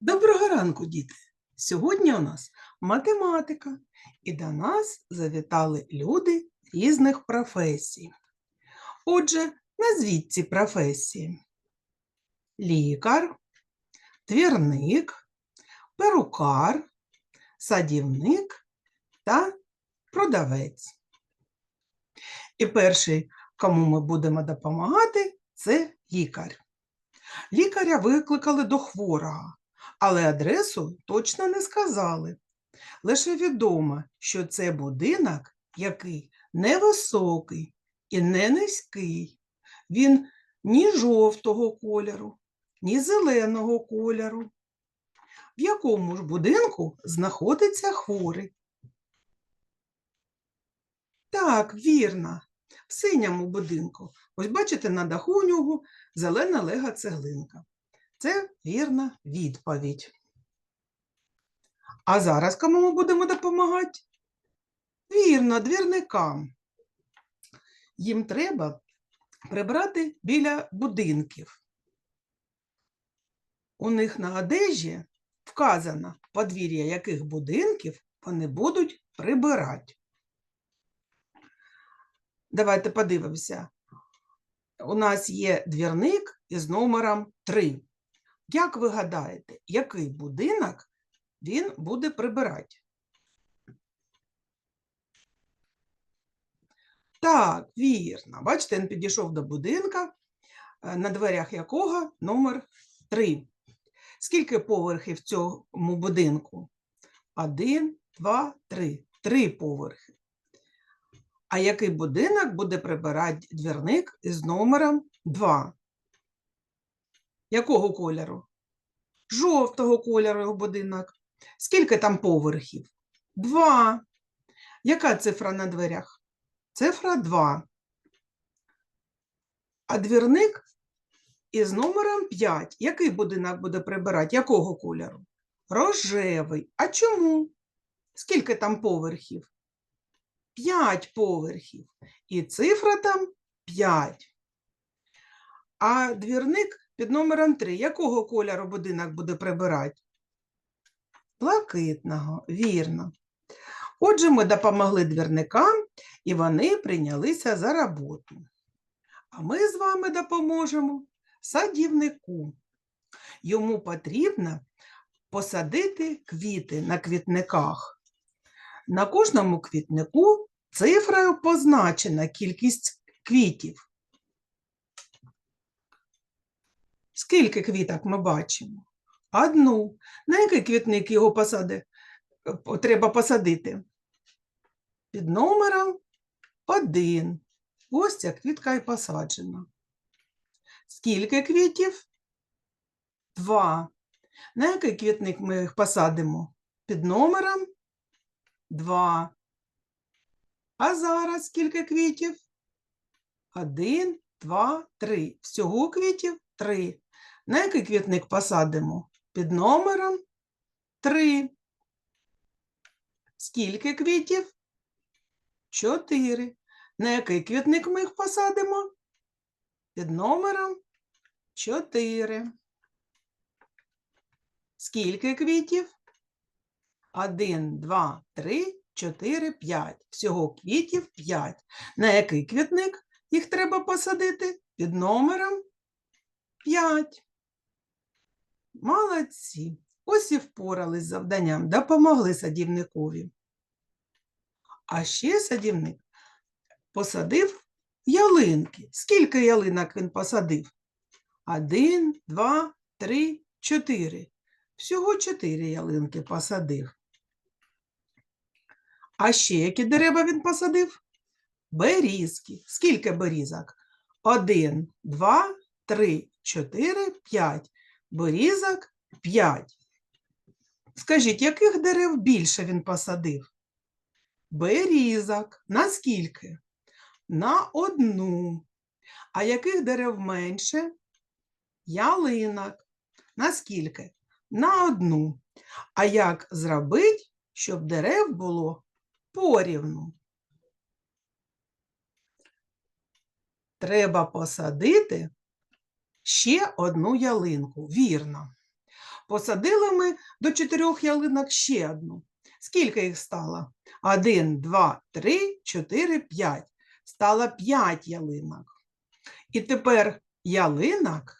Доброго ранку, діти! Сьогодні у нас математика, і до нас завітали люди різних професій. Отже, назвіть ці професії: лікар, твірник, перукар, садівник та продавець. І перший, кому ми будемо допомагати, це лікар. Лікаря викликали до хворого але адресу точно не сказали. Лише відомо, що це будинок, який невисокий і не низький. Він ні жовтого кольору, ні зеленого кольору. В якому ж будинку знаходиться хворий? Так, вірно, в синьому будинку. Ось бачите, на даху у нього зелена лега цеглинка. Це вірна відповідь. А зараз кому ми будемо допомагати? Вірно, двірникам. Їм треба прибрати біля будинків. У них на одежі вказано, подвір'я яких будинків вони будуть прибирати. Давайте подивимося. У нас є двірник із номером 3. Як ви гадаєте, який будинок він буде прибирати? Так, вірно. Бачите, він підійшов до будинка, е, на дверях якого номер 3. Скільки поверхів в цьому будинку? Один, два, три. Три поверхи. А який будинок буде прибирати двірник із номером 2? Якого кольору? Жовтого кольору будинок. Скільки там поверхів? Два. Яка цифра на дверях? Цифра 2. А двірник із номером 5. Який будинок буде прибирати? Якого кольору? Рожевий. А чому? Скільки там поверхів? 5 поверхів. І цифра там 5. А двірник під номером 3. Якого кольору будинок буде прибирати? Блакитного, вірно. Отже, ми допомогли двірникам, і вони прийнялися за роботу. А ми з вами допоможемо садівнику. Йому потрібно посадити квіти на квітниках. На кожному квітнику цифрою позначена кількість квітів. Скільки квіток ми бачимо? Одну. На який квітник його посади? е, треба посадити? Під номером один. Ось ця квітка і посаджена. Скільки квітів? Два. На який квітник ми їх посадимо? Під номером два. А зараз скільки квітів? Один, два, три. Всього квітів три. На який квітник посадимо? Під номером 3. Скільки квітів? 4. На який квітник ми їх посадимо? Під номером 4. Скільки квітів? 1, 2, 3, 4, 5. Всього квітів 5. На який квітник їх треба посадити? Під номером 5. Молодці. Ось і впорались з завданням, допомогли садівникові. А ще садівник посадив ялинки. Скільки ялинок він посадив? Один, два, три, чотири. Всього чотири ялинки посадив. А ще які дерева він посадив? Берізки. Скільки берізок? Один, два, три, чотири, п'ять. Берізок 5. Скажіть, яких дерев більше він посадив? Берізок. На скільки? На одну. А яких дерев менше? Ялинок. На скільки? На одну. А як зробити, щоб дерев було порівну? Треба посадити ще одну ялинку. Вірно. Посадили ми до чотирьох ялинок ще одну. Скільки їх стало? Один, два, три, чотири, п'ять. Стало п'ять ялинок. І тепер ялинок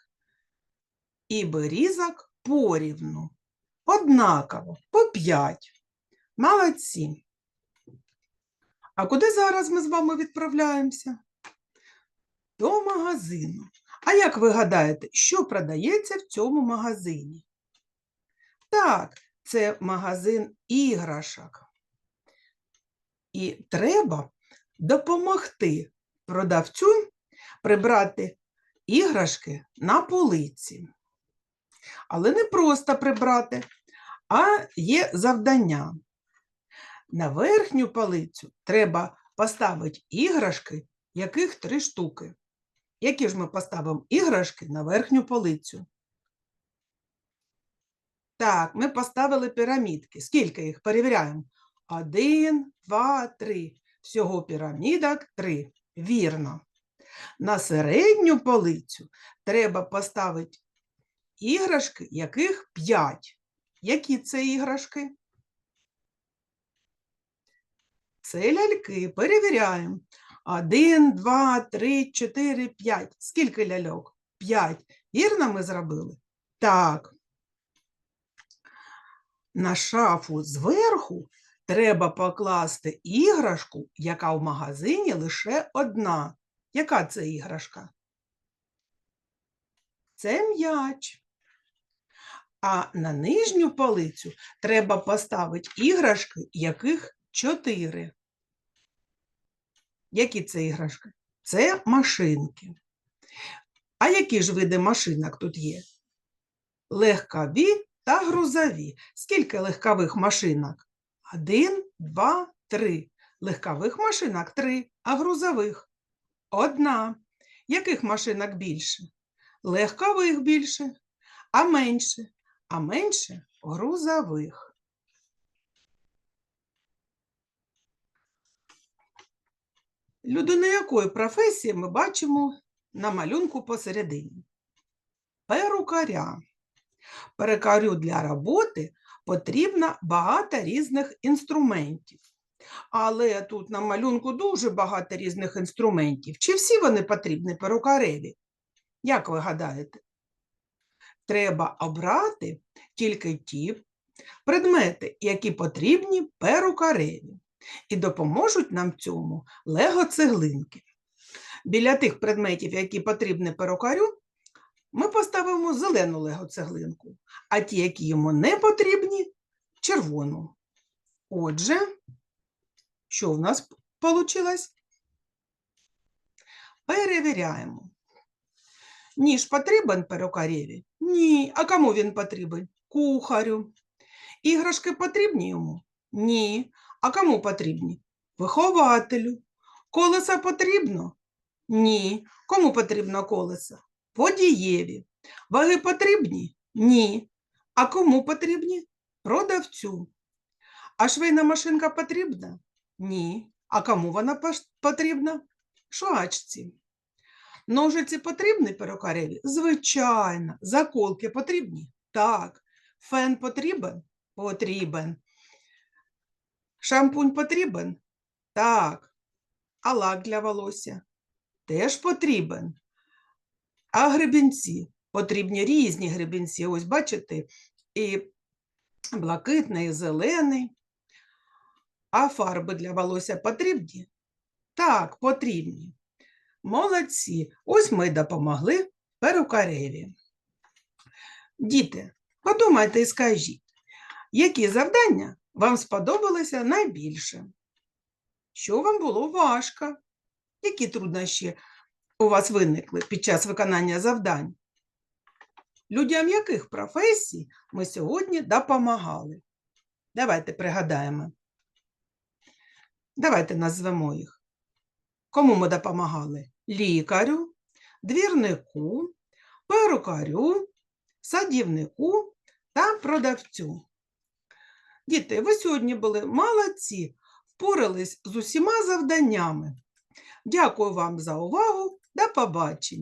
і берізок порівну. Однаково, по п'ять. Молодці. А куди зараз ми з вами відправляємося? До магазину. А як ви гадаєте, що продається в цьому магазині? Так, це магазин іграшок. І треба допомогти продавцю прибрати іграшки на полиці. Але не просто прибрати, а є завдання. На верхню полицю треба поставити іграшки, яких три штуки. Які ж ми поставимо іграшки на верхню полицю? Так, ми поставили пірамідки. Скільки їх? Перевіряємо. Один, два, три. Всього пірамідок три. Вірно. На середню полицю треба поставити іграшки, яких п'ять. Які це іграшки? Це ляльки. Перевіряємо. Один, два, три, чотири, п'ять. Скільки ляльок? П'ять. Вірно ми зробили? Так. На шафу зверху треба покласти іграшку, яка в магазині лише одна. Яка це іграшка? Це м'яч. А на нижню полицю треба поставити іграшки, яких чотири. Які це іграшки? Це машинки. А які ж види машинок тут є? Легкові та грузові. Скільки легкових машинок? Один, два, три. Легкових машинок три, а грузових одна. Яких машинок більше? Легкових більше, а менше, а менше грузових. Людину якої професії ми бачимо на малюнку посередині? Перукаря. Перукарю для роботи потрібно багато різних інструментів. Але тут на малюнку дуже багато різних інструментів. Чи всі вони потрібні перукареві? Як ви гадаєте? Треба обрати тільки ті предмети, які потрібні перукареві. І допоможуть нам цьому лего-цеглинки. Біля тих предметів, які потрібні перукарю, ми поставимо зелену лего-цеглинку, а ті, які йому не потрібні, червону. Отже, що в нас вийшло? Перевіряємо. Ніж потрібен перукареві? Ні. А кому він потрібен? Кухарю. Іграшки потрібні йому? Ні. А кому потрібні? Вихователю. Колеса потрібно? Ні. Кому потрібно колеса? Водієві. Ваги потрібні? Ні. А кому потрібні? Продавцю. А швейна машинка потрібна? Ні. А кому вона потрібна? Швачці. Ножиці потрібні перукареві? Звичайно. Заколки потрібні? Так. Фен потрібен? Потрібен. Шампунь потрібен? Так. А лак для волосся? Теж потрібен. А гребінці? Потрібні різні гребінці. Ось бачите, і блакитний, і зелений. А фарби для волосся потрібні? Так, потрібні. Молодці. Ось ми допомогли перукареві. Діти, подумайте і скажіть, які завдання вам сподобалося найбільше? Що вам було важко? Які труднощі у вас виникли під час виконання завдань? Людям яких професій ми сьогодні допомагали? Давайте пригадаємо. Давайте назвемо їх. Кому ми допомагали? Лікарю, двірнику, перукарю, садівнику та продавцю. Діти, ви сьогодні були молодці, впорались з усіма завданнями. Дякую вам за увагу. До побачення!